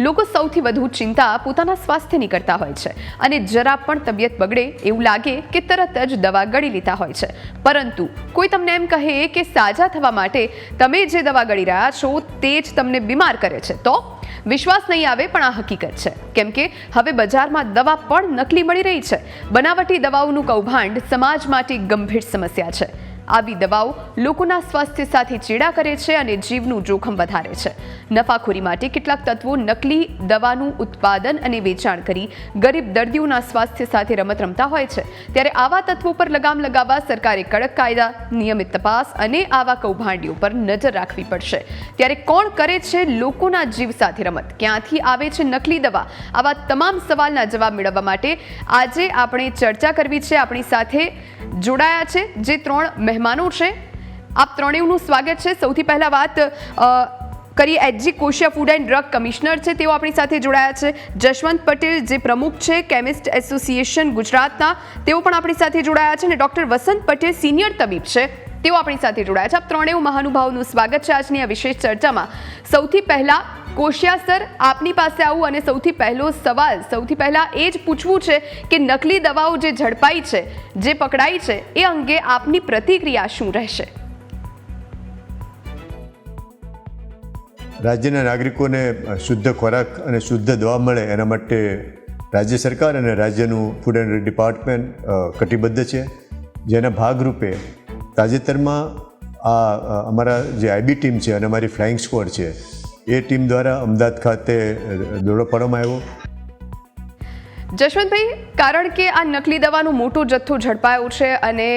લોકો સૌથી વધુ ચિંતા પોતાના સ્વાસ્થ્યની કરતા હોય છે અને જરા પણ તબિયત બગડે એવું લાગે કે તરત જ દવા ગળી લેતા હોય છે. પરંતુ કોઈ તમને એમ કહે કે સાજા થવા માટે તમે જે દવા ગળી રહ્યા છો તે જ તમને બીમાર કરે છે, તો વિશ્વાસ નહીં આવે પણ આ હકીકત છે. કેમ કે હવે બજારમાં દવા પણ નકલી મળી રહી છે. બનાવટી દવાઓનું કૌભાંડ સમાજ માટે ગંભીર સમસ્યા છે. આવી દવાઓ લોકોના સ્વાસ્થ્ય સાથે ચેડા કરે છે અને જીવનું જોખમ વધારે છે. નફાખોરી માટે કેટલાક તત્વો નકલી દવાનું ઉત્પાદન અને વેચાણ કરી ગરીબ દર્દીઓના સ્વાસ્થ્ય સાથે રમત રમતા હોય છે. ત્યારે આવા તત્વો પર લગામ લગાવવા સરકારે કડક કાયદા, નિયમિત તપાસ અને આવા કૌભાંડીઓ પર નજર રાખવી પડશે. ત્યારે કોણ કરે છે લોકોના જીવ સાથે રમત? ક્યાંથી આવે છે નકલી દવા? આવા તમામ સવાલના જવાબ મેળવવા માટે આજે આપણે ચર્ચા કરવી છે. આપણી સાથે જોડાયા છે, જે ત્રણ મહેમાનો છે. આપ ત્રણેયનું સ્વાગત છે. સૌથી પહેલા વાત કરી HG Koshiya food and drug commissioner છે, તેઓ આપણી સાથે જોડાયા છે. જશવંત પટેલ, જે પ્રમુખ છે, કેમિસ્ટ એસોસિએશન ગુજરાતના, તેઓ પણ આપણી સાથે જોડાયા છે અને ડૉક્ટર વસંત પટેલ સિનિયર તબીબ છે. તેઓ આપણી સાથે જોડાયા છે. આપ ત્રણેય મહાનુભાવનું સ્વાગત છે આજની આ વિશેષ ચર્ચામાં. સૌથી પહેલા કોશિયા સર આપની પાસે આવું અને સૌથી પહેલો સવાલ, સૌથી પહેલા એ જ પૂછવું છે કે નકલી દવાઓ જે ઝડપાઈ છે, જે પકડાઈ છે, એ અંગે આપની પ્રતિક્રિયા શું રહેશે? રાજ્યના નાગરિકોને શુદ્ધ ખોરાક અને શુદ્ધ દવા મળે એના માટે રાજ્ય સરકાર અને રાજ્યનું ફૂડ એન્ડ ડિપાર્ટમેન્ટ કટિબદ્ધ છે. જેના ભાગરૂપે તાજેતરમાં આ અમારા જે આઈબી ટીમ છે અને અમારી ફ્લાઇંગ સ્ક્વોડ છે, એ ટીમ દ્વારા અમદાવાદ ખાતે દોડો પાડવામાં આવ્યો. જશવંતભાઈ, કારણ કે આ નકલી દવાનો મોટો જથ્થો ઝડપાયો છે અને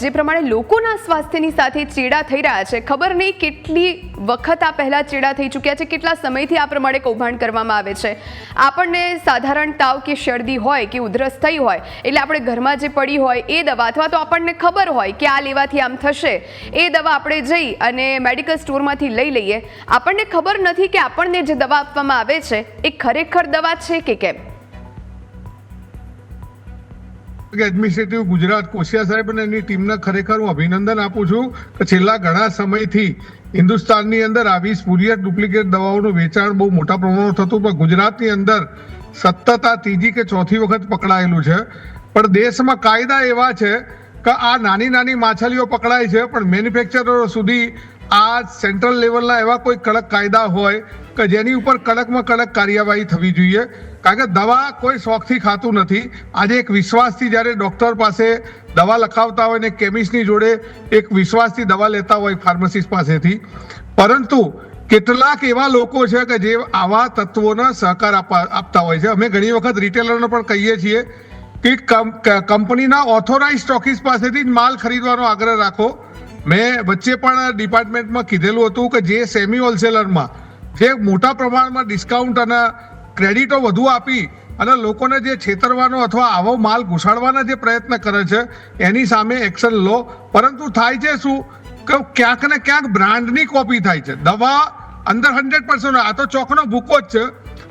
જે પ્રમાણે લોકોના સ્વાસ્થ્યની સાથે ચેડા થઈ રહ્યા છે, ખબર નહીં કેટલી વખત આ પહેલાં ચેડા થઈ ચૂક્યા છે, કેટલા સમયથી આ પ્રમાણે કૌભાંડ કરવામાં આવે છે. આપણને સાધારણ તાવ કે શરદી હોય કે ઉધરસ થઈ હોય, એટલે આપણે ઘરમાં જે પડી હોય એ દવા અથવા તો આપણને ખબર હોય કે આ લેવાથી આમ થશે, એ દવા આપણે જઈ અને મેડિકલ સ્ટોરમાંથી લઈ લઈએ. આપણને ખબર નથી કે આપણને જે દવા આપવામાં આવે છે, એ ખરેખર દવા છે કે કેમ? એડમિનિસ્ટ્રેટિવ ગુજરાત કોશિયા સાહેબ અને એની ટીમને ખરેખર હું અભિનંદન આપું છું કે છેલ્લા ઘણા સમયથી હિન્દુસ્તાનની અંદર આવી સ્પુરિયસ ડુપ્લિકેટ દવાઓનું વેચાણ બહુ મોટા પ્રમાણમાં થતું, પણ ગુજરાતની અંદર સતત આ ત્રીજી કે ચોથી વખત પકડાયેલું છે. પણ દેશમાં કાયદા એવા છે કે આ નાની નાની માછલીઓ પકડાય છે, પણ મેન્યુફેક્ચરરો સુધી આ સેન્ટ્રલ લેવલના એવા કોઈ કડક કાયદા હોય કે જેની ઉપર કડકમાં કડક કાર્યવાહી થવી જોઈએ. કારણ કે દવા કોઈ શોખથી ખાતું નથી. આજે એક વિશ્વાસથી જ્યારે ડૉક્ટર પાસે દવા લખાવતા હોય ને કેમિસ્ટની જોડે એક વિશ્વાસથી દવા લેતા હોય ફાર્મસિસ્ટ પાસેથી. પરંતુ કેટલાક એવા લોકો છે કે જે આવા તત્વોને સહકાર આપતા હોય છે. અમે ઘણી વખત રિટેલરને પણ કહીએ છીએ કે કંપનીના ઓથોરાઇઝ સ્ટોકિસ્ટ પાસેથી જ માલ ખરીદવાનો આગ્રહ રાખો. મેં વચ્ચે પણ ડિપાર્ટમેન્ટમાં કીધેલું હતું કે જે સેમી હોલસેલરમાં જે મોટા પ્રમાણમાં ડિસ્કાઉન્ટ અને ક્રેડિટો વધુ આપી અને લોકોને જે છેતરવાનો અથવા આવો માલ ઘુસાડવાના જે પ્રયત્ન કરે છે, એની સામે એક્શન લો. પરંતુ થાય છે શું? કે ક્યાંક ને ક્યાંક બ્રાન્ડની કોપી થાય છે. દવા અંદર હંડ્રેડ પર્સન્ટ આ તો ચોકનો ભૂકો જ છે.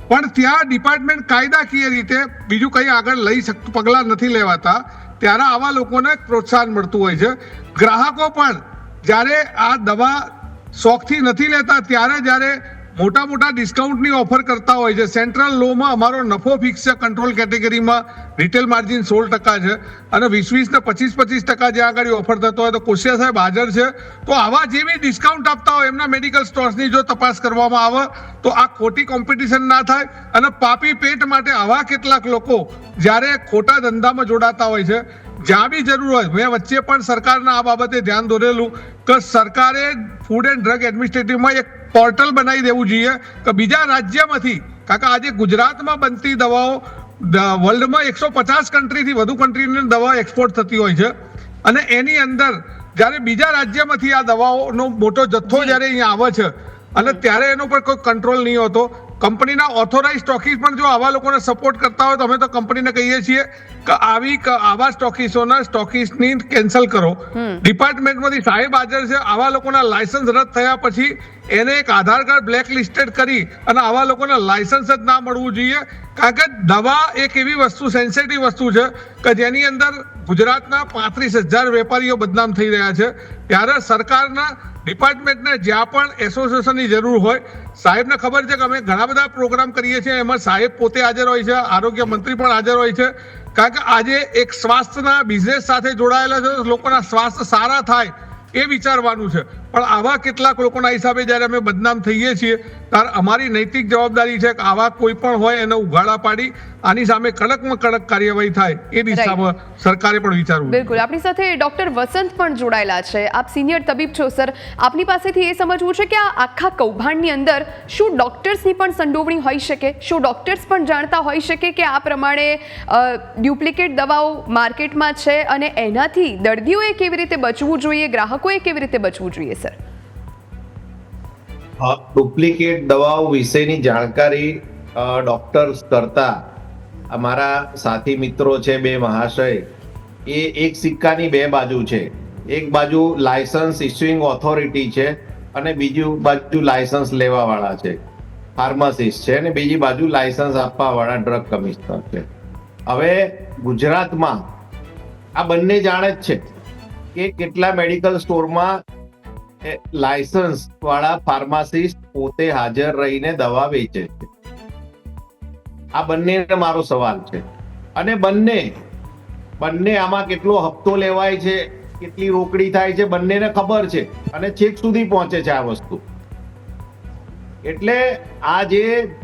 પણ ત્યાં ડિપાર્ટમેન્ટ કાયદાકીય રીતે બીજું કંઈ આગળ લઈ શકતું પગલાં નથી લેવાતા. ત્યારે આવા લોકોને પ્રોત્સાહન મળતું હોય છે. ગ્રાહકો પણ જ્યારે આ દવા શોખથી નથી લેતા, ત્યારે જ્યારે મોટા મોટા ડિસ્કાઉન્ટની ઓફર કરતા હોય છે. સેન્ટ્રલ લોમાં અમારો નફો ફિક્સ છે. કંટ્રોલ કેટેગરીમાં રિટેલ માર્જિન સોળ ટકા છે. અને વીસ વીસ ને પચીસ પચીસ ટકા જ્યાં આગળ ઓફર થતો હોય તો કોશિયા સાહેબ હાજર છે. તો આવા જેવી ડિસ્કાઉન્ટ આપતા હોય એમના મેડિકલ સ્ટોર્સની જો તપાસ કરવામાં આવે, તો આ ખોટી કોમ્પિટિશન ના થાય અને પાપી પેટ માટે આવા કેટલાક લોકો જ્યારે ખોટા ધંધામાં જોડાતા હોય છે જ્યાં બી જરૂર હોય મેં વચ્ચે પણ સરકારના આ બાબતે ધ્યાન દોરેલું કે સરકારે ફૂડ એન્ડ ડ્રગ એડમિનિસ્ટ્રેટિવમાં એક પોર્ટલ બનાવી દેવું જોઈએ કે બીજા રાજ્યમાંથી કાકા આજે ગુજરાતમાં બનતી દવાઓ વર્લ્ડમાં એકસો પચાસ કન્ટ્રીથી વધુ કન્ટ્રીની દવા એક્સપોર્ટ થતી હોય છે. અને એની અંદર જ્યારે બીજા રાજ્યમાંથી આ દવાઓનો મોટો જથ્થો જ્યારે અહીંયા આવે છે અને ત્યારે એનો પર કોઈ કંટ્રોલ નહીં હોતો કંપનીના ઓથોરાઇઝ સ્ટોકીસ પણ જો આવા લોકોને સપોર્ટ કરતા હોય તો અમે તો કંપનીને કહીએ છીએ કે આવી આવા સ્ટોકીસોના સ્ટોકીસની કેન્સલ કરો. ડિપાર્ટમેન્ટમાંથી સાહેબ હાજર છે આવા લોકોના લાયસન્સ રદ થયા પછી એને એક આધાર કાર્ડ બ્લેક લિસ્ટેડ કરી અને આવા લોકોને લાયસન્સ જ ના મળવું જોઈએ. કારણ કે દવા એક એવી વસ્તુ સેન્સિટિવ વસ્તુ છે કે જેની અંદર ગુજરાતના પાંત્રીસ હજાર વેપારીઓ બદનામ થઈ રહ્યા છે. ત્યારે સરકારના ડિપાર્ટમેન્ટને જ્યાં પણ એસોસિએશનની જરૂર હોય, સાહેબને ખબર છે કે અમે ઘણા બધા પ્રોગ્રામ કરીએ છીએ. એમાં સાહેબ પોતે હાજર હોય છે, આરોગ્ય મંત્રી પણ હાજર હોય છે. કારણ કે આજે એક સ્વાસ્થ્યના બિઝનેસ સાથે જોડાયેલા છે, લોકોના સ્વાસ્થ્ય સારા થાય એ વિચારવાનું છે. પણ આવા કેટલાક લોકોના હિસાબે જ્યારે અમે બદનામ થઈએ છીએ ત્યારે અમારી નૈતિક જવાબદારી છે કે આવા કોઈ પણ હોય એને ઉઘાડા પાડી આની સામે કડકમાં કડક કાર્યવાહી થાય એ દિશામાં સરકારે પણ વિચારવું બિલકુલ. આપણી સાથે ડોક્ટર વસંત પણ જોડાયેલા છે. આપ સિનિયર તબીબ છો સર. આપની પાસેથી એ સમજવું છે કે આ આખા કૌભાંડની અંદર શું ડોક્ટર્સની પણ સંડોવણી હોઈ શકે? શું ડોક્ટર્સ પણ જાણતા હોઈ શકે કે આ પ્રમાણે ડુપ્લિકેટ દવાઓ માર્કેટમાં છે અને એનાથી દર્દીઓએ કેવી રીતે બચવું જોઈએ ગ્રાહકોએ કેવી રીતે બચવું જોઈએ સર? અ, ડુપ્લિકેટ દવાઓ વિશેની જાણકારી ડોક્ટર્સ કરતા અમારા સાથી મિત્રો છે બે મહાશય એ એક સિક્કાની બે બાજુ છે. એક બાજુ લાયસન્સ ઇસ્યુઇંગ ઓથોરિટી છે અને બીજું બાજુ લાયસન્સ લેવાવાળા છે. ફાર્માસિસ્ટ છે અને બીજી બાજુ લાયસન્સ આપવા વાળા ડ્રગ કમિશનર છે. હવે ગુજરાતમાં આ બંને જાણે જ છે કે કેટલા મેડિકલ સ્ટોરમાં લાયસન્સ વાળા ફાર્માસિસ્ટ પોતે હાજર રહીને દવા વેચે છે. આ બંનેને મારો સવાલ છે. અને બંને બંને આમાં કેટલો હપ્તો લેવાય છે, કેટલી રોકડી થાય છે, બંનેને ખબર છે. અને છેક સુધી પહોંચે છે આ વસ્તુ. એટલે આ જે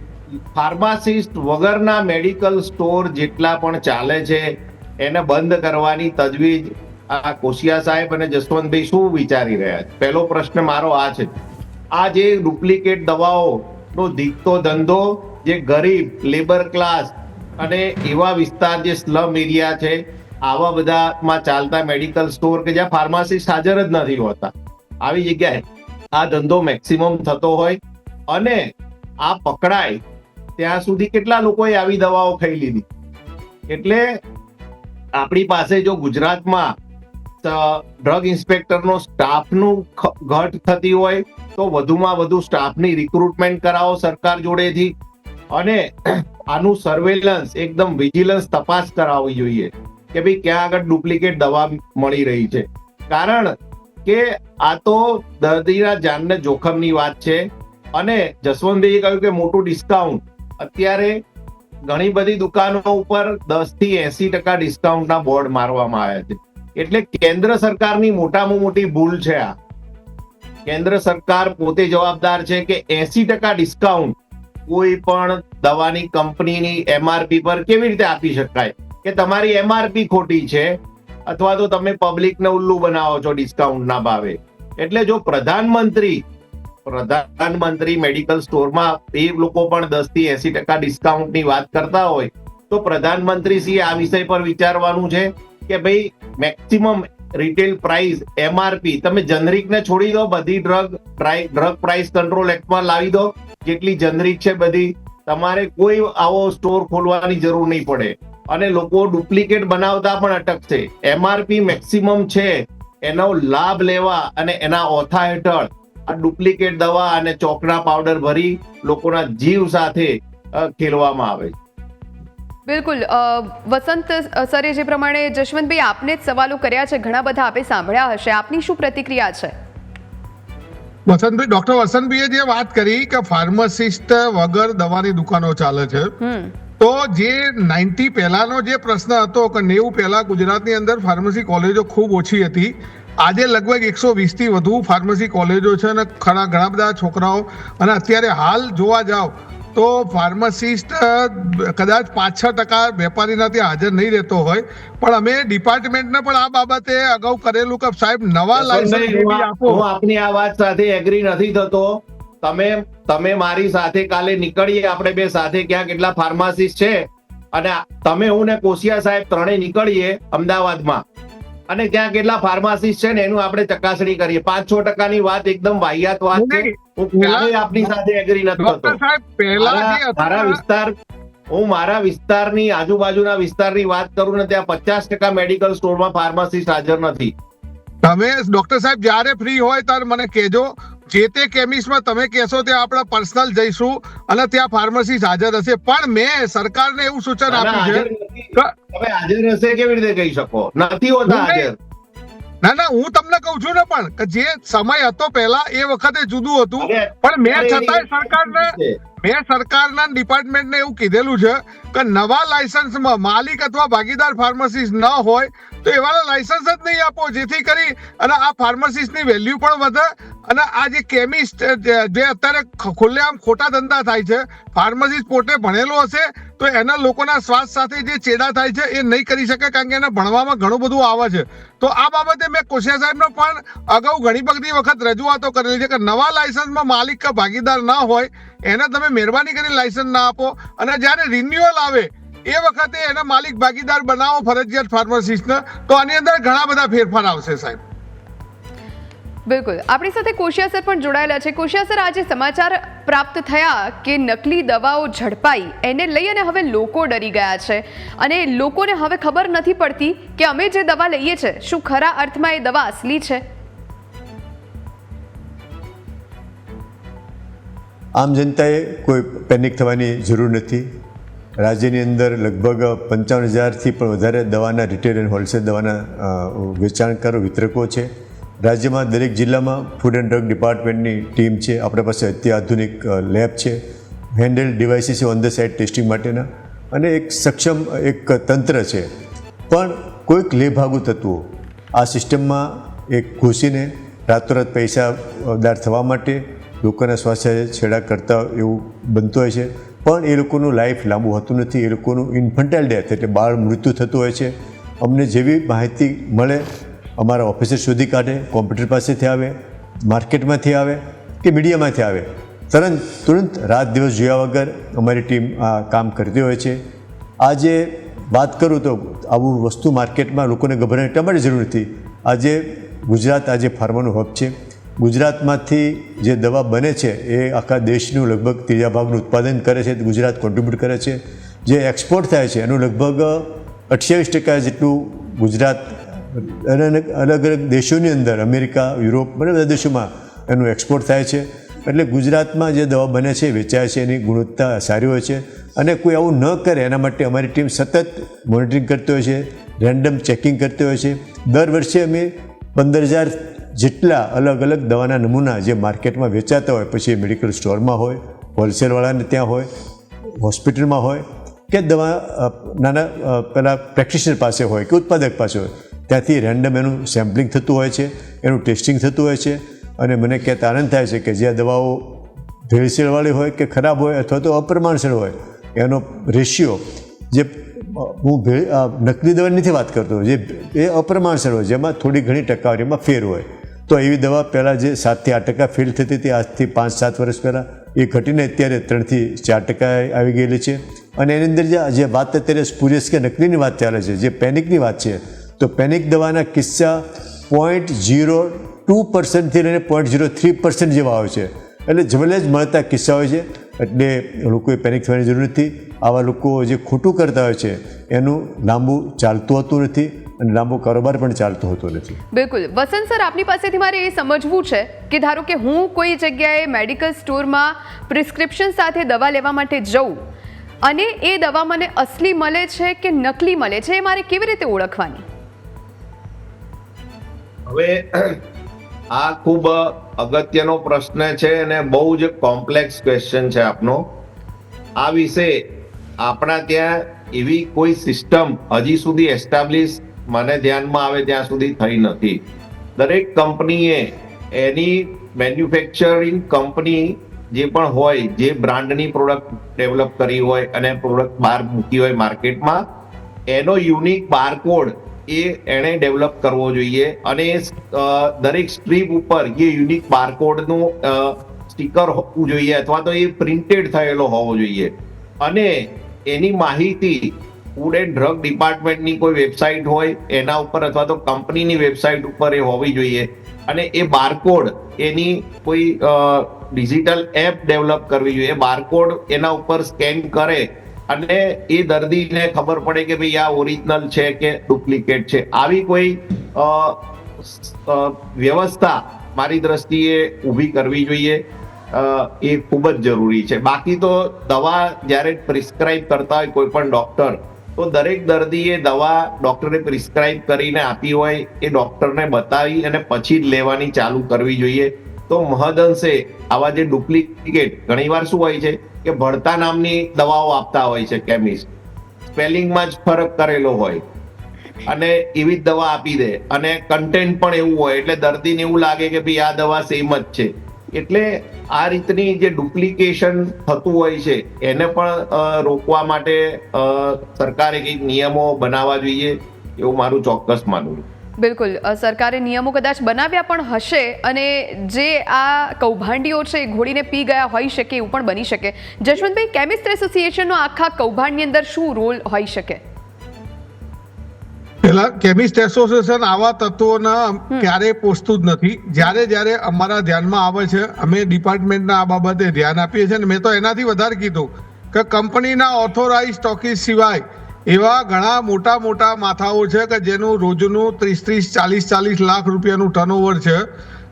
ફાર્માસિસ્ટ વગરના મેડિકલ સ્ટોર જેટલા પણ ચાલે છે, એને બંધ કરવાની તજવીજ આ કોશિયા સાહેબ અને જસવંતભાઈ શું વિચારી રહ્યા છે? પહેલો પ્રશ્ન મારો આ છે. આ જે ડુપ્લિકેટ દવાઓ નો દીકતો ધંધો, જે ગરીબ લેબર ક્લાસ અને એવા વિસ્તાર જે સ્લમ એરિયા છે, આવા બધામાં ચાલતા મેડિકલ સ્ટોર કે જ્યાં ફાર્માસિસ્ટ હાજર જ નથી હોતા. આવી જગ્યાએ આ ધંધો મેક્સિમમ થતો હોય અને આ પકડાય, ત્યાં સુધી કેટલા લોકોએ આવી દવાઓ ખાઈ લીધી? એટલે આપણી પાસે જો ગુજરાતમાં ડ્રગ ઇન્સ્પેક્ટરનો સ્ટાફનું ઘટ થતી હોય તો વધુમાં વધુ સ્ટાફની રિક્રુટમેન્ટ કરાવો સરકાર જોડેથી. અને આનું સર્વેલન્સ એકદમ વિજિલન્સ તપાસ કરાવવી જોઈએ કે ભાઈ ક્યાં આગળ ડુપ્લિકેટ દવા મળી રહી છે. કારણ કે આ તો દર્દીના જાનને જોખમની વાત છે અને જસવંતભાઈએ કહ્યું કે મોટું ડિસ્કાઉન્ટ અત્યારે ઘણી બધી દુકાનો ઉપર દસથી એસી ટકા ડિસ્કાઉન્ટના બોર્ડ મારવામાં આવ્યા છે. એટલે કેન્દ્ર સરકારની મોટામાં મોટી ભૂલ છે આ. કેન્દ્ર સરકાર પોતે જવાબદાર છે કે એસી ટકા ડિસ્કાઉન્ટ કોઈ પણ દવાની કંપનીની એમઆરપી પર કેવી રીતે આપી શકાય? કે તમારી એમઆરપી ખોટી છે, અથવા તો તમે પબ્લિકને ઉલ્લુ બનાવો છો ડિસ્કાઉન્ટના ભાવે. એટલે જો પ્રધાનમંત્રી પ્રધાનમંત્રી મેડિકલ સ્ટોરમાં એ લોકો પણ દસથી એસી ટકા ડિસ્કાઉન્ટની વાત કરતા હોય, તો પ્રધાનમંત્રી શ્રી આ વિષય પર વિચારવાનું છે કે ભાઈ મેક્સિમમ રિટેલ પ્રાઇસ એમઆરપી તમે જનરિકને છોડી દો, બધી ડ્રગ ડ્રગ પ્રાઇસ કંટ્રોલ એક્ટમાં લાવી દો, જેટલી જનરિક છે બધી, તમારે કોઈ આવો સ્ટોર ખોલવાની જરૂર નહીં પડે. અને લોકો ડુપ્લિકેટ બનાવતા પણ અટકશે એમઆરપી મેક્સિમમ છે, એનો લાભ લેવા અને એના ઓથા હેઠળ આ ડુપ્લિકેટ દવા અને ચોકના પાવડર ભરી લોકોના જીવ સાથે ખેલવામાં આવે છે. બિલકુલ. વસંત સરે જે પ્રમાણે જશવંતભાઈ આપને જ સવાલો કર્યા છે ઘણા બધા આપે સાંભળ્યા હશે. આપની શું પ્રતિક્રિયા છે? વસંતભાઈ ડોક્ટર વસંતભાઈએ જે વાત કરી કે ફાર્માસિસ્ટ વગર દવાની દુકાનો ચાલે છે તો જે નાઇન્ટી પહેલાનો જે પ્રશ્ન હતો કે નેવું પહેલા ગુજરાતની અંદર ફાર્મસી કોલેજો ખૂબ ઓછી હતી આજે લગભગ એકસો વીસથી વધુ ફાર્મસી કોલેજો છે અને ઘણા ઘણા બધા છોકરાઓ અને અત્યારે હાલ જોવા જાવ તો ફાર્માસિસ્ટ કદાચ પાંચ છ ટકા વેપારીના ત્યાં હાજર નહીં રહેતો હોય. પણ અમે ડિપાર્ટમેન્ટને પણ આ બાબતે અગાઉ કરેલું કે સાહેબ નવા લાયસન્સ આપો. આપની આ વાત સાથે એગ્રી નથી થતો. તમે તમે મારી સાથે કાલે નીકળીએ આપણે બે સાથે ક્યાં કેટલા ફાર્માસિસ્ટ છે. અને તમે હું ને કોશિયા સાહેબ ત્રણેય નીકળીએ અમદાવાદમાં. અને ત્યાં કેટલા ફાર્માસિસ્ટ છે ને એનું આપણે ચકાસણી કરીએ. પાંચ છ ટકાની વાત એકદમ વાહિયાત વાત છે. હું ક્યારેય આપની સાથે એગ્રી નથી થતો. પહેલા મારા વિસ્તાર હું મારા વિસ્તારની આજુબાજુના વિસ્તારની વાત કરું ને ત્યાં પચાસ ટકા મેડિકલ સ્ટોરમાં ફાર્માસિસ્ટ હાજર નથી. તમે ડોક્ટર સાહેબ જ્યારે ફ્રી હોય ત્યારે મને કહેજો. જે તે કેમિસ્ટમાં તમે કહેશો ત્યાં આપણે પર્સનલ જઈશું અને ત્યાં ફાર્મસિસ્ટ હાજર હશે. પણ મેં સરકારને એવું સૂચન આપ્યું છે તમે હાજર હશે કેવી રીતે કહી શકો? નથી હોતા હાજર. ના ના હું તમને કહું છું ને પણ કે જે સમય હતો પહેલા એ વખતે જુદું હતું. પણ મેં છતાંય સરકારને મેં સરકારના ડિપાર્ટમેન્ટને એવું કીધેલું છે કે નવા લાયસન્સમાં માલિક અથવા ભાગીદાર ફાર્મસિસ્ટ ન હોય તો એવાના લાયસન્સ જ નહીં આપો, જેથી કરી અને આ ફાર્મસિસ્ટની વેલ્યુ પણ વધે અને આ જે કેમિસ્ટ જે અત્યારે ખુલ્લે ખુલ્લેઆમ ખોટા ધંધા થાય છે ફાર્મસિસ્ટ પોતે ભણેલો હશે, તો એના લોકોના સ્વાસ્થ્ય સાથે જે ચેડા થાય છે, એ નહીં કરી શકે કારણ કે એને ભણવામાં ઘણું બધું આવે છે. તો આ બાબતે મેં કોશિયા સાહેબનો પણ અગાઉ ઘણી બધી વખત રજૂઆતો કરેલી છે કે નવા લાયસન્સમાં માલિક કે ભાગીદાર ના હોય, એને તમે મહેરબાની કરી લાયસન્સ ના આપો અને જ્યારે રિન્યુઅલ આવે એ વખતે એને માલિક ભાગીદાર બનાવો ફરજિયાત ફાર્મસિસ્ટને તો આની અંદર ઘણા બધા ફેરફાર આવશે સાહેબ. બિલકુલ. આપણી સાથે કોશિયા સર પણ જોડાયેલા છે. કોશિયા સર આજે સમાચાર પ્રાપ્ત થયા કે નકલી દવાઓ ઝડપાઈ. એને લઈ અને હવે લોકો ડરી ગયા છે. અને લોકોને હવે ખબર નથી પડતી કે અમે જે દવા લઈએ છીએ શું ખરા અર્થમાં એ દવા અસલી છે? આમ જનતાએ કોઈ પેનિક થવાની જરૂર નથી. રાજ્યની અંદર લગભગ પંચાવન હજારથી પણ વધારે દવાના રિટેલ એન્ડ હોલસેલ દવાના વેચાણકારો, વિતરકો છે. રાજ્યમાં દરેક જિલ્લામાં ફૂડ એન્ડ ડ્રગ ડિપાર્ટમેન્ટની ટીમ છે. આપણા પાસે અત્યાધુનિક લેબ છે. Handle devices on the side testing માટેના. અને એક સક્ષમ, એક તંત્ર છે. પણ કોઈક લેભાગુ તત્વો આ સિસ્ટમમાં એક ઘૂસીને રાતોરાત પૈસાદાર થવા માટે લોકોના સ્વાસ્થ્ય છેડા કરતા એવું બનતું હોય છે. પણ એ લોકોનું લાઈફ લાંબુ હોતું નથી. એ લોકોનું ઇન્ફન્ટાઇલ ડેથ એટલે બાળ મૃત્યુ થતું હોય છે. અમને જેવી માહિતી મળે, અમારા ઓફિસર શોધી કાઢે કોમ્પ્યુટર પાસેથી આવે માર્કેટમાંથી આવે કે મીડિયામાંથી આવે. તરત, તુરંત રાત દિવસ જોયા વગર અમારી ટીમ આ કામ કરતી હોય છે. આજે વાત કરું તો આવું વસ્તુ માર્કેટમાં લોકોને ગભરાવાની એટલા જરૂર નથી. આજે ગુજરાત આજે ફાર્માનું હબ છે. ગુજરાતમાંથી જે દવા બને છે એ આખા દેશનું લગભગ ત્રીજા ભાગનું ઉત્પાદન કરે છે, ગુજરાત કોન્ટ્રીબ્યુટ કરે છે. જે એક્સપોર્ટ થાય છે, એનું લગભગ અઠ્યાવીસ ટકા જેટલું ગુજરાત અને અલગ અલગ દેશોની અંદર, અમેરિકા, યુરોપ બધા બધા દેશોમાં એનું એક્સપોર્ટ થાય છે. એટલે ગુજરાતમાં જે દવા બને છે વેચાય છે, એની ગુણવત્તા સારી હોય છે. અને કોઈ આવું ન કરે, એના માટે અમારી ટીમ સતત મોનિટરિંગ કરતી હોય છે રેન્ડમ ચેકિંગ કરતી હોય છે. દર વર્ષે અમે પંદર હજાર જેટલા અલગ અલગ દવાના નમૂના જે માર્કેટમાં વેચાતા હોય, પછી એ મેડિકલ સ્ટોરમાં હોય હોલસેલવાળાને ત્યાં હોય હોસ્પિટલમાં હોય, કે દવા નાના પેલા પ્રેક્ટિશનર પાસે હોય, કે ઉત્પાદક પાસે હોય, ત્યાંથી રેન્ડમ એનું સેમ્પલિંગ થતું હોય છે, એનું ટેસ્ટિંગ થતું હોય છે. અને મને કહેતા આનંદ થાય છે કે જે દવાઓ ભેળસેળવાળી હોય કે ખરાબ હોય અથવા તો અપ્રમાણસર હોય, એનો રેશિયો જે, હું નકલી દવાની નથી વાત કરતો, જે, એ અપ્રમાણસર હોય, જેમાં થોડી ઘણી ટકાવારીમાં ફેર હોય. તો એવી દવા પહેલાં જે સાતથી આઠ ટકા ફેલ થતી હતી, આજથી પાંચ સાત વર્ષ પહેલાં, એ ઘટીને અત્યારે ત્રણથી ચાર ટકા આવી ગયેલી છે. અને એની અંદર જે જે વાત અત્યારે સ્પુરિયસ કે નકલીની વાત ચાલે છે, જે પેનિકની વાત છે, તો પેનિક દવાના કિસ્સા પોઈન્ટ ઝીરો ટુ પર્સન્ટથી લઈને પોઈન્ટ ઝીરો થ્રી પર્સન્ટ જેવા હોય છે. એટલે જવલે જ મળતા કિસ્સા હોય છે. એટલે લોકોએ પેનિક થવાની જરૂર નથી. આવા લોકો જે ખોટું કરતા હોય છે, એનું લાંબુ ચાલતું હોતું નથી. અને લાંબો કારોબાર પણ ચાલતો હોતો નથી. બિલકુલ. વસંત સર આપની પાસેથી મારે એ સમજવું છે કે ધારો કે હું કોઈ જગ્યાએ મેડિકલ સ્ટોરમાં પ્રિસ્ક્રિપ્શન સાથે દવા લેવા માટે જઉં અને એ દવા મને અસલી મળે છે કે નકલી મળે છે એ મારે કેવી રીતે ઓળખવાની? હવે આ ખૂબ અગત્યનો પ્રશ્ન છે અને બહુ જ કોમ્પ્લેક્સ ક્વેશ્ચન છે આપનો. આ વિશે આપણા ત્યાં એવી કોઈ સિસ્ટમ હજી સુધી એસ્ટાબ્લિશ મને ધ્યાનમાં આવે ત્યાં સુધી થઈ નથી. દરેક કંપનીએ એની મેન્યુફેક્ચરિંગ કંપની જે પણ હોય, જે બ્રાન્ડની પ્રોડક્ટ ડેવલપ કરી હોય અને પ્રોડક્ટ બહાર મૂકી હોય માર્કેટમાં, એનો યુનિક બારકોડ એ એણે ડેવલપ કરવો જોઈએ અને દરેક સ્ટ્રીપ ઉપર એ યુનિક બારકોડનું સ્ટીકર હોવું જોઈએ અથવા તો એ પ્રિન્ટેડ થયેલો હોવો જોઈએ. અને એની માહિતી ફૂડ એન્ડ ડ્રગ ડિપાર્ટમેન્ટની કોઈ વેબસાઇટ હોય, એના ઉપર અથવા તો કંપનીની વેબસાઇટ ઉપર એ હોવી જોઈએ. અને એ બારકોડ એની કોઈ ડિજિટલ એપ ડેવલપ કરવી જોઈએ. બારકોડ એના ઉપર સ્કેન કરે અને એ દર્દીને ખબર પડે કે ભાઈ આ ઓરિજિનલ છે કે ડુપ્લિકેટ છે. આવી કોઈ વ્યવસ્થા મારી દ્રષ્ટિએ ઊભી કરવી જોઈએ. એ ખૂબ જ જરૂરી છે. બાકી તો દવા જ્યારે પ્રિસ્ક્રાઇબ કરતા હોય કોઈ પણ ડોક્ટર તો દરેક દર્દીએ દવા ડોક્ટરે પ્રિસ્ક્રાઇબ કરીને આપી હોય એ ડોક્ટરને બતાવી અને પછી જ લેવાની ચાલુ કરવી જોઈએ. તો મહદઅંશે આવા જે ડુપ્લિકેટ ઘણીવાર શું હોય છે કે ભળતા નામની દવાઓ આપતા હોય છે કેમિસ્ટ. સ્પેલિંગમાં જ ફરક કરેલો હોય. અને એવી જ દવા આપી દે. અને કન્ટેન્ટ પણ એવું હોય એટલે દર્દીને એવું લાગે કે ભાઈ આ દવા સેમ જ છે. એટલે આ રીતની જે ડુપ્લિકેશન થતું હોય છે, એને પણ રોકવા માટે સરકારે કંઈક નિયમો બનાવવા જોઈએ એવું મારું ચોક્કસ માનવું બિલકુલ. સરકારે નિયમો કદાચ બનાવ્યા પણ હશે અને જે આ કૌભાંડીઓ છે એ ઘોડીને પી ગયા હોઈ શકે એવું પણ બની શકે. જશવંતભાઈ કેમિસ્ટ એસોસિએશનનો આખા કૌભાંડની અંદર શું રોલ હોઈ શકે? પેલા કેમિસ્ટ એસોસિએશન આવા તત્વોના ક્યારેય પોષતું જ નથી. જ્યારે જ્યારે અમારા ધ્યાનમાં આવે છે અમે ડિપાર્ટમેન્ટના આ બાબતે ધ્યાન આપીએ છીએ અને મેં તો એનાથી વધારે કીધું કે કંપનીના ઓથોરાઇઝ સ્ટોકીસ સિવાય એવા ઘણા મોટા મોટા માથાઓ છે કે જેનું રોજનું ત્રીસ ત્રીસ ચાલીસ ચાલીસ લાખ રૂપિયાનું ટર્નઓવર છે.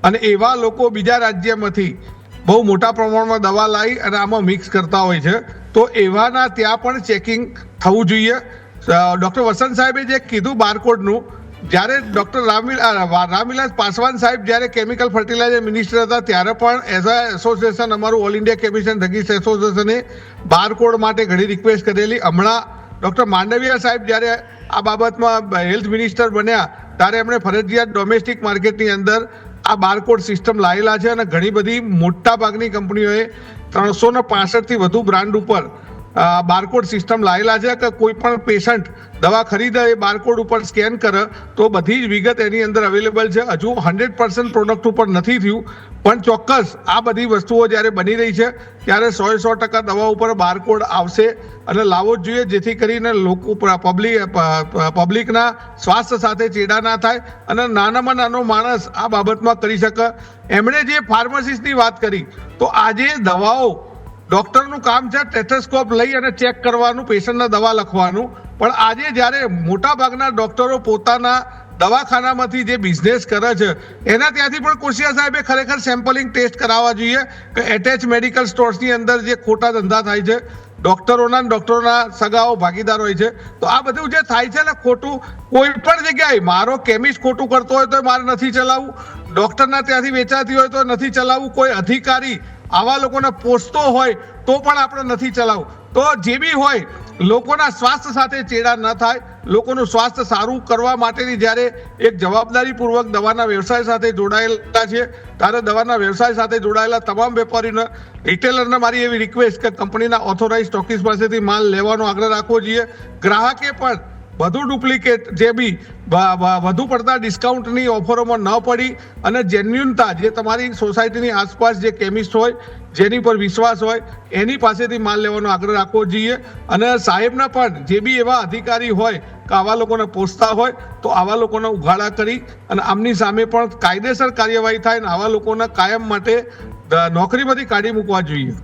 અને એવા લોકો બીજા રાજ્યમાંથી બહુ મોટા પ્રમાણમાં દવા લાવી અને આમાં મિક્સ કરતા હોય છે. તો એવાના ત્યાં પણ ચેકિંગ થવું જોઈએ. ડોક્ટર વસંત સાહેબે જે કીધું બારકોડનું, જ્યારે ડોક્ટર રામવિલાસ પાસવાન સાહેબ જ્યારે કેમિકલ ફર્ટિલાઇઝર મિનિસ્ટર હતા, ત્યારે પણ એઝ અ એસોસિએશન અમારું ઓલ ઇન્ડિયા કેમિશન ડ્રગિસ્ટ એસોસિએશને બારકોડ માટે ઘણી રિક્વેસ્ટ કરેલી. હમણાં ડોક્ટર માંડવિયા સાહેબ જ્યારે આ બાબતમાં હેલ્થ મિનિસ્ટર બન્યા, ત્યારે એમણે ફરજિયાત ડોમેસ્ટિક માર્કેટની અંદર આ બારકોડ સિસ્ટમ લાવેલા છે અને ઘણી બધી મોટા ભાગની કંપનીઓએ ત્રણસો ને પાસઠથી વધુ બ્રાન્ડ ઉપર બારકોડ સિસ્ટમ લાવેલા છે કે કોઈ પણ પેશન્ટ દવા ખરીદે, એ બારકોડ ઉપર સ્કેન કરે, તો બધી જ વિગત એની અંદર અવેલેબલ છે. હજુ હંડ્રેડ પર્સન્ટ પ્રોડક્ટ ઉપર નથી થયું, પણ ચોક્કસ આ બધી વસ્તુઓ જ્યારે બની રહી છે, ત્યારે સો સો ટકા દવા ઉપર બારકોડ આવશે અને લાવવો જ જોઈએ, જેથી કરીને લોકો પબ્લિક પબ્લિકના સ્વાસ્થ્ય સાથે ચેડા ના થાય અને નાનામાં નાનો માણસ આ બાબતમાં કરી શકે. એમણે જે ફાર્મસિસ્ટની વાત કરી, તો આજે દવાઓ ડોક્ટરનું કામ છે ટેથેસ્કોપ લઈ અને ચેક કરવાનું, પેશન્ટને દવા લખવાનું. પણ આજે જ્યારે મોટાભાગના ડોક્ટરો પોતાના દવાખાનામાંથી જે બિઝનેસ કરે છે, એના ત્યાંથી પણ કોશિયા સાહેબે ખરેખર સેમ્પલિંગ ટેસ્ટ કરાવવા જોઈએ કે એટેચ મેડિકલ સ્ટોર્સની અંદર જે ખોટા ધંધા થાય છે, ડોક્ટરોના ડોક્ટરોના સગાઓ ભાગીદાર હોય છે. તો આ બધું જે થાય છે ને ખોટું, કોઈ પણ જગ્યાએ, મારો કેમિસ્ટ ખોટું કરતો હોય તો મારે નથી ચલાવવું. ડોક્ટરના ત્યાંથી વેચાતી હોય તો નથી ચલાવવું. કોઈ અધિકારી આવા લોકોને પોસતો હોય તો પણ આપણે નથી ચલાવવું તો જે બી હોય, લોકોના સ્વાસ્થ્ય સાથે ચેડા ન થાય. લોકોનું સ્વાસ્થ્ય સારું કરવા માટેની જ્યારે એક જવાબદારીપૂર્વક દવાના વ્યવસાય સાથે જોડાયેલા છે, ત્યારે દવાના વ્યવસાય સાથે જોડાયેલા તમામ વેપારીને રિટેલરને મારી એવી રિક્વેસ્ટ કે કંપનીના ઓથોરાઇઝ સ્ટોકીસ પાસેથી માલ લેવાનો આગ્રહ રાખવો જોઈએ. ગ્રાહકે પણ વધુ ડુપ્લિકેટ જે બી વધુ પડતા ડિસ્કાઉન્ટની ઓફરોમાં ન પડી અને જેન્યુનતા જે તમારી સોસાયટીની આસપાસ જે કેમિસ્ટ હોય, જેની પર વિશ્વાસ હોય, એની પાસેથી માલ લેવાનો આગ્રહ રાખવો જોઈએ. અને સાહેબના પણ જે બી એવા અધિકારી હોય, કે આવા લોકોને પોષતા હોય, તો આવા લોકોને ઉઘાડા કરી અને આમની સામે પણ કાયદેસર કાર્યવાહી થાય અને આવા લોકોને કાયમ માટે નોકરીમાંથી કાઢી મૂકવા જોઈએ.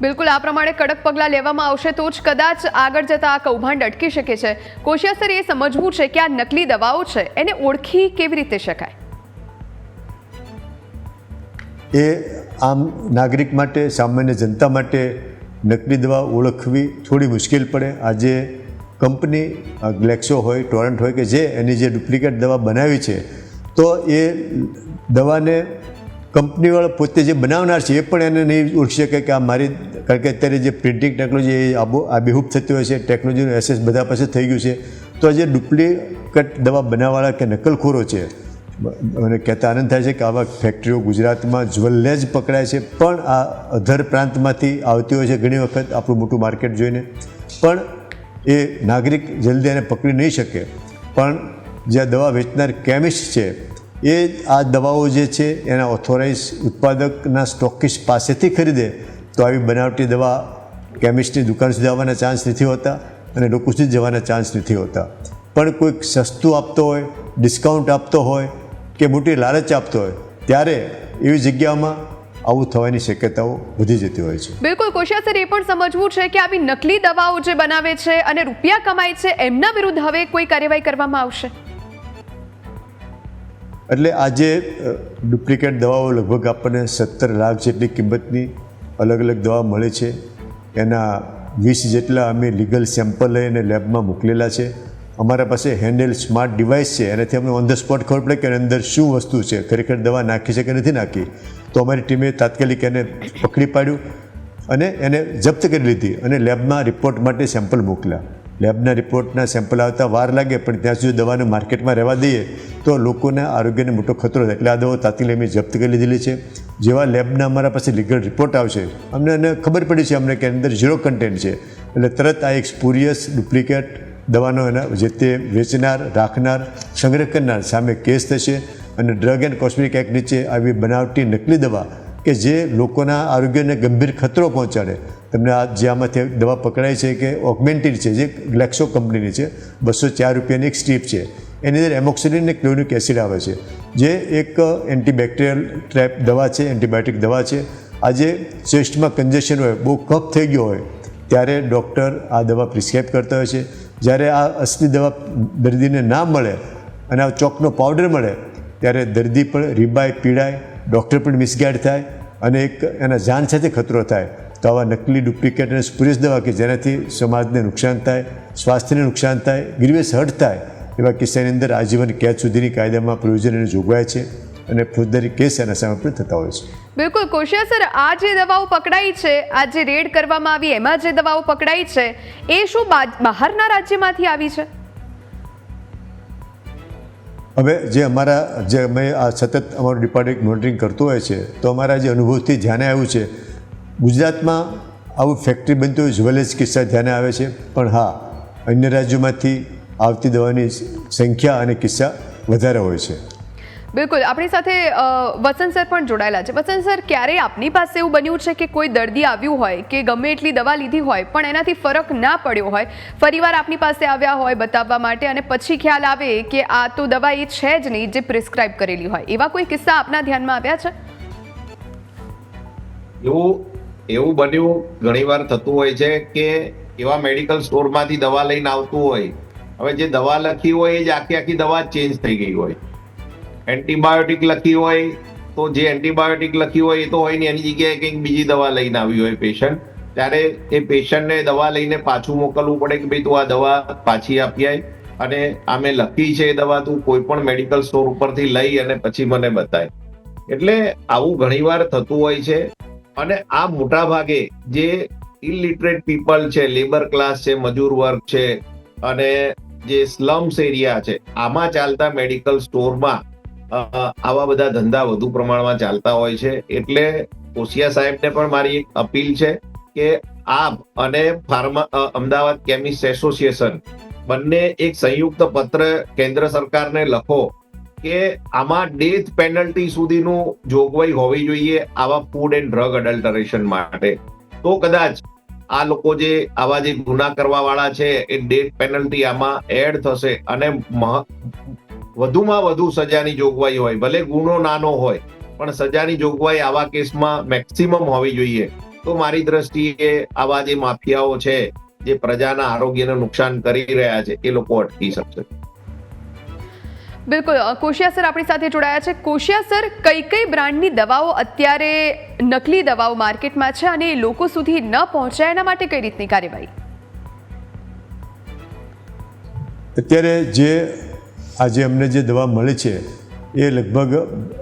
બિલકુલ, આ પ્રમાણે કડક પગલાં લેવામાં આવશે તો જ કદાચ આગળ જતાં આ કૌભાંડ અટકી શકે છે. કોશિયા સર એ સમજવું છે કે આ નકલી દવાઓ છે, એને ઓળખી કેવી રીતે શકાય? એ આમ નાગરિક માટે, સામાન્ય જનતા માટે નકલી દવા ઓળખવી થોડી મુશ્કેલ પડે. આજે કંપની ગ્લેક્સો હોય, ટોરન્ટ હોય કે જે એની જે ડુપ્લિકેટ દવા બનાવી છે, તો એ દવાને કંપનીવાળા પોતે જે બનાવનાર છે, એ પણ એને નહીં ઓળખી શકે કે આ મારી, કારણ કે અત્યારે જે પ્રિન્ટિંગ ટેકનોલોજી એ આબો આબેહૂબ થતી હોય છે ટેકનોલોજીનું એસેસ બધા પાસે થઈ ગયું છે. તો જે ડુપ્લિકેટ દવા બનાવવાળા કે નકલખોરો છે, મને કહેતા આનંદ થાય છે કે આવા ફેક્ટરીઓ ગુજરાતમાં જ્વલ્લે જ પકડાય છે. પણ આ અધર પ્રાંતમાંથી આવતી હોય છે ઘણી વખત, આપણું મોટું માર્કેટ જોઈને. પણ એ નાગરિક જલ્દી એને પકડી નહીં શકે. પણ જે દવા વેચનાર કેમિસ્ટ છે એ આ દવાઓ જે છે, એના ઓથોરાઇઝ ઉત્પાદકના સ્ટોકિસ્ટ પાસેથી ખરીદે, તો આવી બનાવટી દવા કેમિસ્ટની દુકાન સુધી આવવાના ચાન્સ નથી હોતા અને લોકો સુધી જવાના ચાન્સ નથી હોતા. પણ કોઈક સસ્તું આપતો હોય ડિસ્કાઉન્ટ આપતો હોય કે મોટી લાલચ આપતો હોય, ત્યારે એવી જગ્યાઓમાં આવું થવાની શક્યતાઓ વધી જતી હોય છે. બિલકુલ કોશિયા સર, એ પણ સમજવું છે કે આવી નકલી દવાઓ જે બનાવે છે અને રૂપિયા કમાય છે, એમના વિરુદ્ધ હવે કોઈ કાર્યવાહી કરવામાં આવશે? એટલે આજે ડુપ્લિકેટ દવાઓ લગભગ આપણને સત્તર લાખ જેટલી કિંમતની અલગ અલગ દવા મળે છે. એના વીસ જેટલા અમે લીગલ સેમ્પલ લઈને લેબમાં મોકલેલા છે. અમારા પાસે હેન્ડેલ સ્માર્ટ ડિવાઇસ છે. એનાથી અમને ઓન ધ સ્પોટ ખબર પડે કે એની અંદર શું વસ્તુ છે. ખરેખર દવા નાખી છે કે નથી નાખી. તો અમારી ટીમે તાત્કાલિક એને પકડી પાડ્યું અને એને જપ્ત કરી લીધી અને લેબમાં રિપોર્ટ માટે સેમ્પલ મોકલ્યા. લેબના રિપોર્ટના સેમ્પલ આવતા વાર લાગે, પણ ત્યાં સુધી દવાને માર્કેટમાં રહેવા દઈએ તો લોકોના આરોગ્યને મોટો ખતરો થાય. એટલે આ દવાઓ તાત્કાલિક અમે જપ્ત કરી લીધેલી છે. જેવા લેબના અમારા પાસે લીગલ રિપોર્ટ આવશે, અમને એને ખબર પડી છે અમને કે અંદર ઝીરો કન્ટેન્ટ છે. એટલે તરત આ એક સ્પુરિયસ ડુપ્લિકેટ દવાનો એના જે તે વેચનાર, રાખનાર, સંગ્રહ કરનાર સામે કેસ થશે. અને ડ્રગ એન્ડ કોસ્મેટિક એક્ટ નીચે આવી બનાવટી નકલી દવા કે જે લોકોના આરોગ્યને ગંભીર ખતરો પહોંચાડે. તમને આ જે આમાંથી દવા પકડાય છે કે ઓગમેન્ટેડ છે, જે ગ્લેક્સો કંપનીની છે, બસો ચાર રૂપિયાની એક સ્ટ્રીપ છે. એની અંદર એમોક્સિલિન અને ક્લોરિક એસિડ આવે છે. જે એક એન્ટીબેક્ટેરિયલ ટ્રેપ દવા છે, એન્ટીબાયોટિક દવા છે. આજે ચેસ્ટમાં કન્જેશન હોય, બહુ કફ થઈ ગયો હોય, ત્યારે ડૉક્ટર આ દવા પ્રિસ્ક્રાઇબ કરતા હોય છે. જ્યારે આ અસલી દવા દર્દીને ના મળે અને આ ચોકનો પાવડર મળે, ત્યારે દર્દી પણ રીબાય, પીડાય ડૉક્ટર પણ મિસગાઈડ થાય અને એક એના જાન સાથે ખતરો થાય. તો આવા નકલી ડુપ્લિકેટ અને સ્પુરેશ દવા કે જેનાથી સમાજને નુકસાન થાય, સ્વાસ્થ્યને નુકસાન થાય ગિરવેશ હટ થાય, એવા કિસ્સાની અંદર આજીવન કેદ સુધીની કાયદામાં પ્રોવિઝન અને જોગવાય છે અને ફોજદારી કેસ એના સામે પણ થતા હોય છે. બિલકુલ, કોશિયા સર, આ જે દવાઓ પકડાઈ છે, આ જે રેડ કરવામાં આવી, એમાં જે દવાઓ પકડાઈ છે, એ શું બહારના રાજ્યમાંથી આવી છે? હવે જે અમારા, જે અમે આ સતત અમારું ડિપાર્ટમેન્ટ મોનિટરિંગ કરતું હોય છે, તો અમારા જે અનુભવથી ધ્યાને આવ્યું છે, ગુજરાતમાં આવું ફેક્ટરી બનતું હોય, જ્વેલર્સ કિસ્સા ધ્યાને આવે છે, પણ હા, અન્ય રાજ્યોમાંથી આવતી દવાની સંખ્યા અને કિસ્સા વધારે હોય છે. બિલકુલ. આપણી સાથે વસંત સર પણ જોડાયેલા છે. વસંત સર ક્યારેય આપની પાસે એવું બન્યું છે કે કોઈ દર્દી આવ્યું હોય, કે ગમે એટલી દવા લીધી હોય, પણ એનાથી ફરક ના પડ્યો હોય? ફરીવાર આપની પાસે આવ્યા હોય બતાવવા માટે અને પછી ખ્યાલ આવે કે આ તો દવા એ છે જ નહીં જે પ્રિસ્ક્રાઇબ કરેલી હોય. એવા કોઈ કિસ્સા આપના ધ્યાનમાં આવ્યા છે? એવું એવું બન્યું ઘણીવાર થતું હોય છે કે એવા મેડિકલ સ્ટોરમાંથી દવા લઈને આવતું હોય. હવે જે દવા લખી હોય એ જ આખી આખી દવા ચેન્જ થઈ ગઈ હોય. એન્ટીબાયોટિક લખી હોય, તો જે એન્ટીબાયોટિક લખી હોય એ તો હોય ને એની જગ્યાએ કંઈક બીજી દવા લઈને આવી હોય પેશન્ટ ત્યારે એ પેશન્ટને દવા લઈને પાછું મોકલવું પડે કે ભાઈ તું આ દવા પાછી આપી આય. અને આ લખી છે એ દવા તું કોઈ પણ મેડિકલ સ્ટોર ઉપરથી લઈ અને પછી મને બતાય. એટલે આવું ઘણીવાર થતું હોય છે. અને આ મોટા ભાગે જે ઇલિટરેટ પીપલ છે લેબર ક્લાસ છે, મજૂર વર્ગ છે, અને જે સ્લમ્સ એરિયા છે, આમાં ચાલતા મેડિકલ સ્ટોરમાં આવા બધા ધંધા વધુ પ્રમાણમાં ચાલતા હોય છે. એટલે કોશિયા સાહેબને પણ મારી એક અપીલ છે કે આપ અને ફાર્મા અમદાવાદ કેમિસ્ટ એસોસિએશન બંને એક સંયુક્ત પત્ર કેન્દ્ર સરકારને લખો કે આમાં ડેથ પેનલ્ટી સુધીનું જોગવાઈ હોવી જોઈએ આવા ફૂડ એન્ડ ડ્રગ અડલ્ટરેશન માટે. તો કદાચ આ લોકો જે આવા જે ગુના કરવા વાળા છે, એ ડેથ પેનલ્ટી આમાં એડ થશે અને વધુમાં વધુ સજાની જોગવાઈ હોય ભલે ગુનો નાનો હોય પણ સજાની જોગવાઈ આવા કેસમાં મેક્સિમમ હોવી જોઈએ. તો મારી દ્રષ્ટિએ આવા જે માફિયાઓ છે જે પ્રજાના આરોગ્યને નુકસાન કરી રહ્યા છે એ લોકો અટકી શકશે. બિલકુલ. કોશિયા સર આપણી સાથે જોડાયા છે. કોશિયા સર કઈ કઈ બ્રાન્ડની દવાઓ અત્યારે નકલી દવાઓ માર્કેટમાં છે અને એ લોકો સુધી ન પહોંચાય એના માટે કઈ રીતની કાર્યવાહી? અત્યારે જે આજે અમને જે દવા મળી છે, એ લગભગ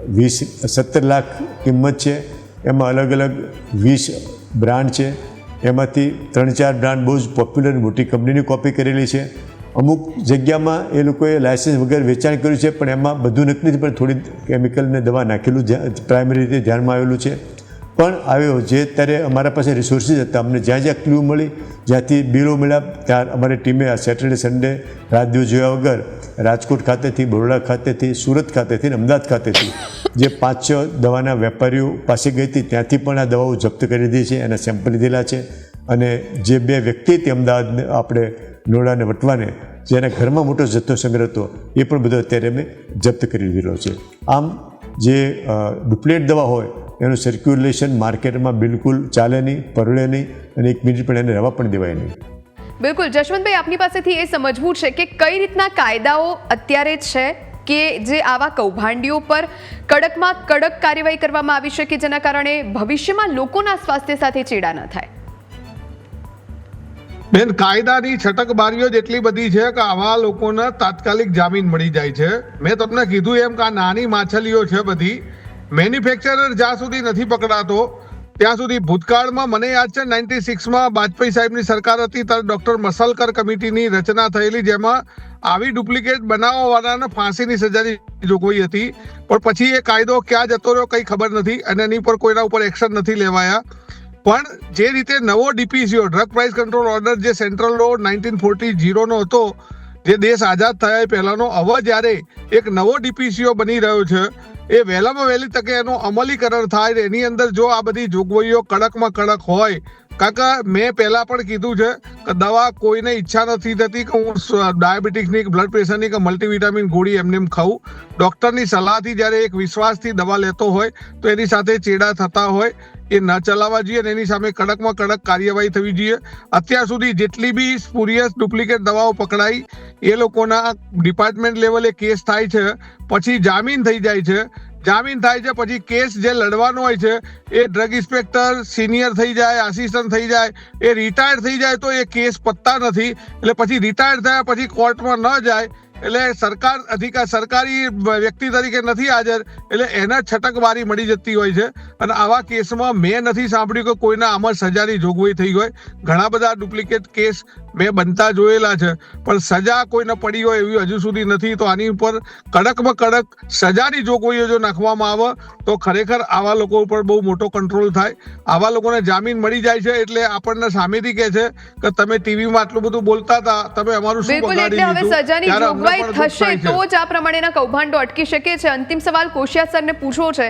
વીસ, સત્તર લાખ કિંમત છે. એમાં અલગ અલગ વીસ બ્રાન્ડ છે. એમાંથી ત્રણ ચાર બ્રાન્ડ બહુ જ પોપ્યુલર મોટી કંપનીની કોપી કરેલી છે. અમુક જગ્યામાં એ લોકોએ લાયસન્સ વગર વેચાણ કર્યું છે, પણ એમાં બધું છે પણ થોડી કેમિકલને દવા નાખેલું પ્રાઇમરી રીતે ધ્યાનમાં આવેલું છે. પણ આવ્યો જે ત્યારે અમારા પાસે રિસોર્સિસ હતા, અમને જ્યાં જ્યાં ક્લ્યુ મળી, જ્યાંથી બિલો મળ્યા, ત્યાં અમારી ટીમે આ સેટરડે સન્ડે રાત દિવસ જોયા વગર રાજકોટ ખાતેથી, બરોડા ખાતેથી, સુરત ખાતેથી અને અમદાવાદ ખાતેથી જે પાંચ, છ દવાના વેપારીઓ પાસે ગઈ હતી, ત્યાંથી પણ આ દવાઓ જપ્ત કરી દીધી છે એના સેમ્પલ લીધેલા છે. અને જે બે વ્યક્તિ હતી અમદાવાદ આપણે નોડાને વટવાને, જેના ઘરમાં મોટો જથ્થો સંગ્રહ હતો, એ પણ બધો અત્યારે અમે જપ્ત કરી લીધેલો છે. આમ જે ડુપ્લેટ દવા હોય, એનું સર્ક્યુલેશન માર્કેટમાં બિલકુલ ચાલે નહીં પરળે નહીં અને એક મિનિટ પણ એને રહેવા પણ દેવાય નહીં. બિલકુલ. જશવંતભાઈ, આપની પાસેથી એ સમજવું છે કે કઈ રીતના કાયદાઓ અત્યારે છે કે જે આવા કૌભાંડીઓ પર કડકમાં કડક કાર્યવાહી કરવામાં આવી શકે જેના કારણે ભવિષ્યમાં લોકોના સ્વાસ્થ્ય સાથે ચેડા ન થાય? બેન, કાયદાની છટકબારીઓ જેટલી બધી છે કે આવા લોકોને તાત્કાલિક જામીન મળી જાય છે. મેં તમને કીધું એમ કે આ નાની માછલીઓ છે બધી. મેન્યુફેક્ચરર જ્યાં સુધી નથી પકડાતો ત્યાં સુધી ભૂતકાળમાં મને યાદ છે નાઇન્ટી સિક્સમાં વાજપેયી સાહેબની સરકાર હતી, ત્યારે ડોક્ટર મસલકર કમિટીની રચના થયેલી, જેમાં આવી ડુપ્લિકેટ બનાવવાવાળાને ફાંસીની સજાની જોગવાઈ હતી. પણ પછી એ કાયદો ક્યાં જતો રહ્યો કંઈ ખબર નથી અને એની પર કોઈના ઉપર એક્શન નથી લેવાયા. પણ જે રીતે નવો DPCO drug price control order જે સેન્ટ્રલ લો નાઇન્ટીન ફોર્ટી જીરોનો હતો જે દેશ આઝાદ થયા પહેલાંનો હવે જ્યારે એક નવો ડીપીસીઓ બની રહ્યો છે, એ વહેલામાં વહેલી તકે એનું અમલીકરણ થાય એની અંદર જો આ બધી જોગવાઈઓ કડકમાં કડક હોય કાકા, મેં પહેલા પણ કીધું છે કે દવા કોઈને ઈચ્છા નથી થતી કે હું ડાયાબિટીસની કે બ્લડ પ્રેશરની કે મલ્ટીવિટામિન ગોળી એમને એમ ખાઉં. ડૉક્ટરની સલાહથી જ્યારે એક વિશ્વાસથી દવા લેતો હોય, તો એની સાથે ચેડા થતા હોય, એ ન ચલાવવા જોઈએ અને એની સામે કડકમાં કડક કાર્યવાહી થવી જોઈએ. અત્યાર સુધી જેટલી બી સ્પુરિયસ ડુપ્લિકેટ દવાઓ પકડાઈ, એ લોકોના ડિપાર્ટમેન્ટ લેવલે કેસ થાય છે, પછી જામીન થઈ જાય છે જામીન થાય છે, પછી કેસ જે લડવાનો હોય છે, એ ડ્રગ ઇન્સ્પેક્ટર સિનિયર થઈ જાય આસિસ્ટન્ટ થઈ જાય, એ રિટાયર થઈ જાય, તો એ કેસ પતતા નથી. એટલે પછી રિટાયર થયા પછી કોર્ટમાં ન જાય એટલે સરકાર અધિકાર સરકારી વ્યક્તિ તરીકે નથી હાજર એટલે એને છટકબારી મળી જતી હોય છે. અને આવા કેસમાં મેં નથી સાંભળ્યું કે કોઈના આમાં સજાની જોગવાઈ થઈ હોય. ઘણા બધા ડુપ્લિકેટ કેસ મેં બનતા જોયેલા છે. પણ સજા કોઈને પડી હોય એવી હજુ સુધી નથી તો આની ઉપર કડકમાં કડક સજાની જોગવાઈઓ જો નાખવામાં આવે તો ખરેખર આવા લોકો ઉપર બહુ મોટો કંટ્રોલ થાય. આવા લોકોને જામીન મળી જાય છે એટલે આપણને સામેથી કહે છે કે તમે ટીવીમાં આટલું બધું બોલતા હતા તમે અમારું શું બગાડી દીધું? જોગવાઈ થશે તો જ આ પ્રમાણેના કૌભાંડો અટકી શકે છે. અંતિમ સવાલ કોશિયા સરને પૂછવો છે.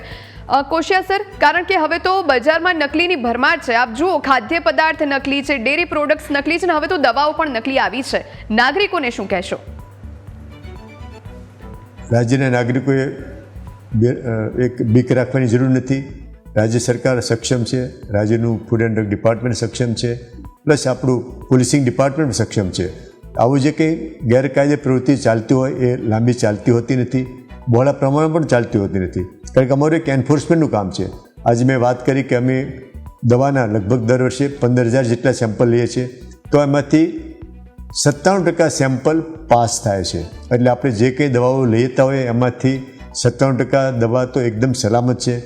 કોશિયા સર કારણ કે હવે તો બજારમાં નકલીની ભરમાર છે. આપ જુઓ ખાદ્ય પદાર્થ નકલી છે ડેરી પ્રોડક્ટ્સ નકલી છે અને હવે તો દવાઓ પણ નકલી આવી છે. નાગરિકોને શું કહેશો? રાજ્યના નાગરિકોએ એક બીક રાખવાની જરૂર નથી. રાજ્ય સરકાર સક્ષમ છે. રાજ્યનું ફૂડ એન્ડ ડ્રગ ડિપાર્ટમેન્ટ સક્ષમ છે. પ્લસ આપણું પોલીસિંગ ડિપાર્ટમેન્ટ સક્ષમ છે. આવું જે કંઈ ગેરકાયદે પ્રવૃત્તિ ચાલતી હોય એ લાંબી ચાલતી હોતી નથી, બહોળા પ્રમાણમાં પણ ચાલતી હોતી નથી. કારણ કે અમારું એક એન્ફોર્સમેન્ટનું કામ છે. આજે મેં વાત કરી કે અમે દવાના લગભગ દર વર્ષે પંદર હજાર જેટલા સેમ્પલ લઈએ છીએ. તો એમાંથી સત્તાણું ટકા સેમ્પલ પાસ થાય છે. એટલે આપણે જે કંઈ દવાઓ લેતા હોય એમાંથી સત્તાણું ટકા દવા તો એકદમ સલામત છે.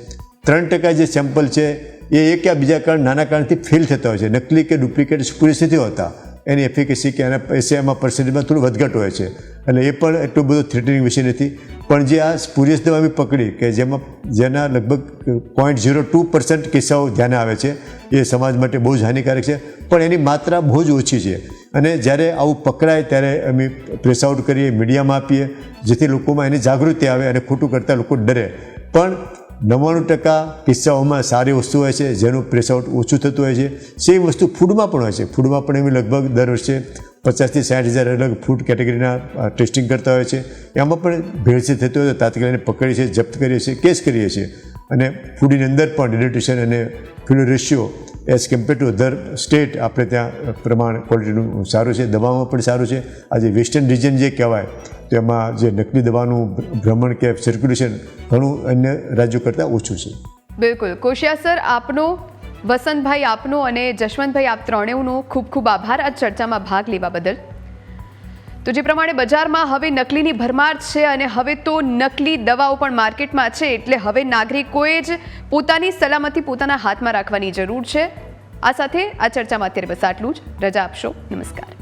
ત્રણ ટકા જે સેમ્પલ છે એ એક યા બીજા કારણ નાના કારણથી ફેલ થતા હોય છે. નકલી કે ડુપ્લિકેટ પૂરી નથી હોતા. એની એફિકેસી કે એના એસીઆઈમાં પર્સન્ટેજમાં થોડું વધઘટ હોય છે. એટલે એ પણ એટલું બધું થ્રેટનિંગ વિષય નથી. પણ જે આ સ્પુરિયસ દવા બી પકડી કે જેમાં, જેના લગભગ પોઈન્ટ ઝીરો ટુ પર્સન્ટ કિસ્સાઓ ધ્યાને આવે છે, એ સમાજ માટે બહુ જ હાનિકારક છે. પણ એની માત્રા બહુ જ ઓછી છે. અને જ્યારે આવું પકડાય ત્યારે અમે પ્રેસ આઉટ કરીએ મીડિયામાં આપીએ, જેથી લોકોમાં એની જાગૃતિ આવે અને ખોટું કરતાં લોકો ડરે. પણ નવ્વાણું ટકા કિસ્સાઓમાં સારી વસ્તુ હોય છે, જેનું પ્રેસઆઉટ ઓછું થતું હોય છે. સેમ વસ્તુ ફૂડમાં પણ હોય છે. ફૂડમાં પણ એમ લગભગ દર વર્ષે પચાસથી સાઠ હજાર અલગ ફૂડ કેટેગરીના ટેસ્ટિંગ કરતા હોય છે. એમાં પણ ભેળસેળ થતી હોય તો તાત્કાલિક પકડીએ છીએ, જપ્ત કરીએ છીએ, કેસ કરીએ છીએ. અને ફૂડની અંદર પણ ડિલિટ્યુશન અને fuel ratio as compare to other state આપણે ત્યાં પ્રમાણ ક્વોલિટીનું સારું છે, દવામાં પણ સારું છે. આજે વેસ્ટર્ન રિજન જે કહેવાય, તો એમાં જે નકલી દવાનું ભ્રમણ કે સર્ક્યુલેશન ઘણું અન્ય રાજ્યો કરતાં ઓછું છે. બિલકુલ. કોશિયા સર, આપનો, વસંતભાઈ આપનો અને જશવંતભાઈ આપ ત્રણેયનો ખૂબ ખૂબ આભાર. આ ચર્ચામાં ભાગ લેવા બદલ. તો જે પ્રમાણે બજારમાં હવે નકલીની ભરમાર છે અને હવે તો નકલી દવાઓ પણ માર્કેટમાં છે, એટલે હવે નાગરિકોએ જ પોતાની સલામતી પોતાના હાથમાં રાખવાની જરૂર છે. આ સાથે આ ચર્ચામાં અત્યારે બસ આટલું જ. રજા આપશો. નમસ્કાર.